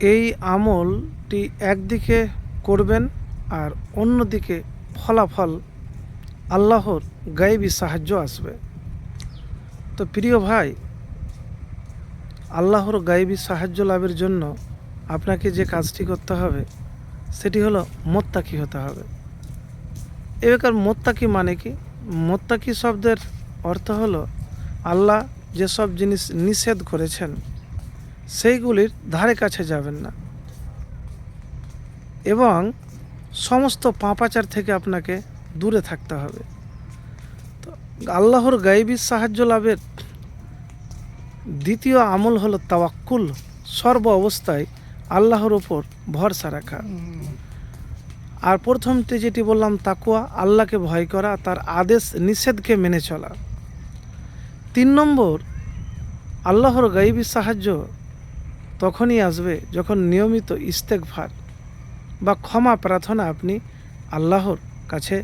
এই আমলটি একদিকে করবেন আর অন্যদিকে ফলাফল আল্লাহর গায়েবী সাহায্য আসবে। তো প্রিয় ভাই, আল্লাহর গায়েবী সাহায্য লাভের জন্য আপনাকে যে কাজটি করতে হবে, সেটি হলো মোত্তাকি হতে হবে। এবার মোত্তাকি মানে কি? মোত্তাকি শব্দের অর্থ হলো আল্লাহ যেসব জিনিস নিষেধ করেছেন সেইগুলির ধারে কাছে যাবেন না। এবং সমস্ত পাপাচার থেকে আপনাকে দূরে থাকতে হবে। তো আল্লাহর গায়েবী সাহায্য লাভের দ্বিতীয় আমল হলো তাওয়াক্কুল। সর্ব অবস্থায় আল্লাহর ওপর ভরসা রাখা। আর প্রথমতে যেটি বললাম তাকুয়া আল্লাহকে ভয় করা, তার আদেশ, নিষেধকে মেনে চলা। তিন নম্বর, আল্লাহর গাইবী সাহায্য তখনই আসবে যখন নিয়মিত ইস্তেকভার বা ক্ষমা প্রার্থনা আপনি আল্লাহর কাছে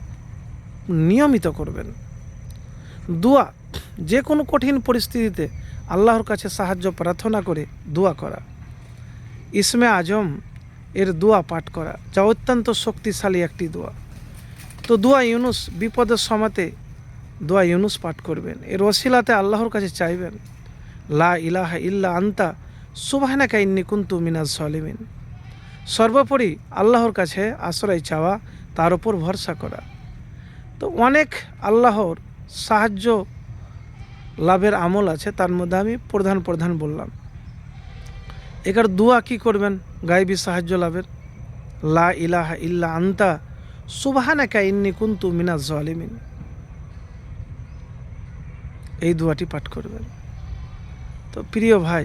নিয়মিত করবেন। দোয়া যে কোনো কঠিন পরিস্থিতিতে আল্লাহর কাছে সাহায্য প্রার্থনা করে দোয়া করা। ইসমে আজম এর দোয়া পাঠ করা, যা অত্যন্ত শক্তিশালী একটি দোয়া। তো দোয়া ইউনুস বিপদের সময়তে দোয়া ইউনুস পাঠ করবেন। এর ওসিলাতে আল্লাহর কাছে চাইবেন, লা ইলাহা ইল্লা আন্তা সুবাহানা কাইন্নি কুন্তু মিনাজ সলিমিন। সর্বোপরি আল্লাহর কাছে আশ্রয় চাওয়া, তার উপর ভরসা করা। তো অনেক আল্লাহর সাহায্য লাভের আমল আছে, তার মধ্যে আমি প্রধান প্রধান বললাম। এখানে দোয়া কি করবেন? গায়েবী সাহায্য লাভের। লা ইলাহা ইল্লা আন্তা সুবাহানা কাইন্নি কুন্তু মিনাজ জালিমিন এই দোয়াটি পাঠ করবেন। তো প্রিয় ভাই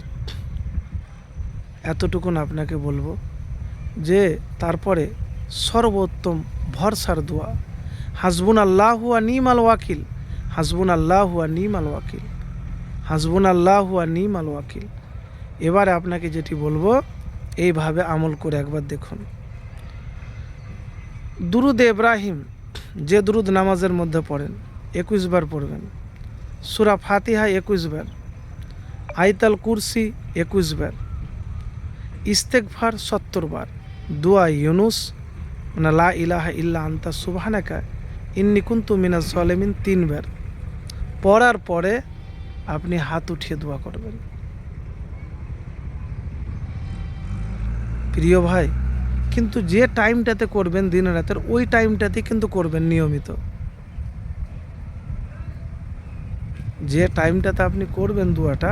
এতটুকুন আপনাকে বলব যে তারপরে সর্বোত্তম ভরসার দোয়া। হাসবুন আল্লাহুয়া নিমাল ওয়াকিল। হাসবুন আল্লাহুয়া নিমাল ওয়াকিল। হাসবুন আল্লাহুয়া নিমাল ওয়াকিল। এবারে আপনাকে যেটি বলব, এইভাবে আমল করে একবার দেখুন। দুরুদ ইব্রাহিম, যে দুরুদ নামাজের মধ্যে পড়েন, একুশ বার পড়বেন। সুরা ফাতিহা একুশ বার। আইতাল কুরসি একুশ বার। ইস্তেকফার সত্তর বার। দুয়া ইউনুস মানে লা ইলাহা ইল্লা আন্তা সুবহানাকা, ইন্নি কুন্তু মিনাজ সলেমিন তিনবার পড়ার পরে আপনি হাত উঠিয়ে দোয়া করবেন। প্রিয় ভাই, কিন্তু যে টাইমটাতে করবেন দিন রাতের ওই টাইমটাতে কিন্তু করবেন নিয়মিত। যে টাইমটাতে আপনি করবেন দুয়াটা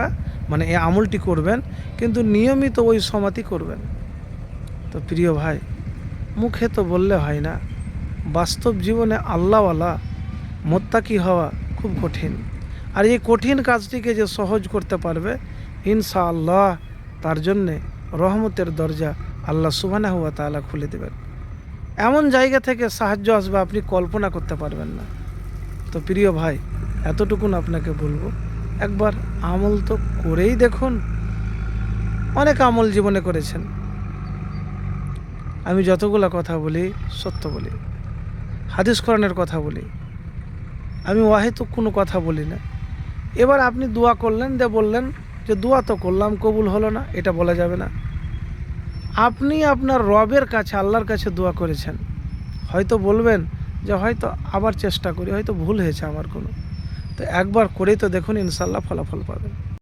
মানে এই আমলটি করবেন, কিন্তু নিয়মিত ওই সমাতি করবেন। তো প্রিয় ভাই, মুখে তো বললে হয় না, বাস্তব জীবনে আল্লাহওয়ালা, মোত্তাকি হওয়া খুব কঠিন। আর এই কঠিন কাজটিকে যে সহজ করতে পারবে ইনশা আল্লাহ তার জন্যে রহমতের দরজা আল্লাহ সুবানা হুয়া তালা খুলে দেবেন। এমন জায়গা থেকে সাহায্য আসবে আপনি কল্পনা করতে পারবেন না। তো প্রিয় ভাই এতটুকুন আপনাকে বলব, একবার আমল তো করেই দেখুন। অনেক আমল জীবনে করেছেন। আমি যতগুলো কথা বলি, সত্য বলি, হাদিস কথা বলি, আমি ওয়াহেতুক কোনো কথা বলি না। এবার আপনি দোয়া করলেন যে বললেন যে, দোয়া তো করলাম, কবুল হলো না, এটা বলা যাবে না। আপনি আপনার রবের কাছে, আল্লাহর কাছে দোয়া করেছেন। হয়তো বলবেন যে, হয়তো আবার চেষ্টা করি, হয়তো ভুল হয়েছে আমার কোনো। তো একবার করেই তো দেখুন ইনশাল্লাহ ফলাফল পাবেন।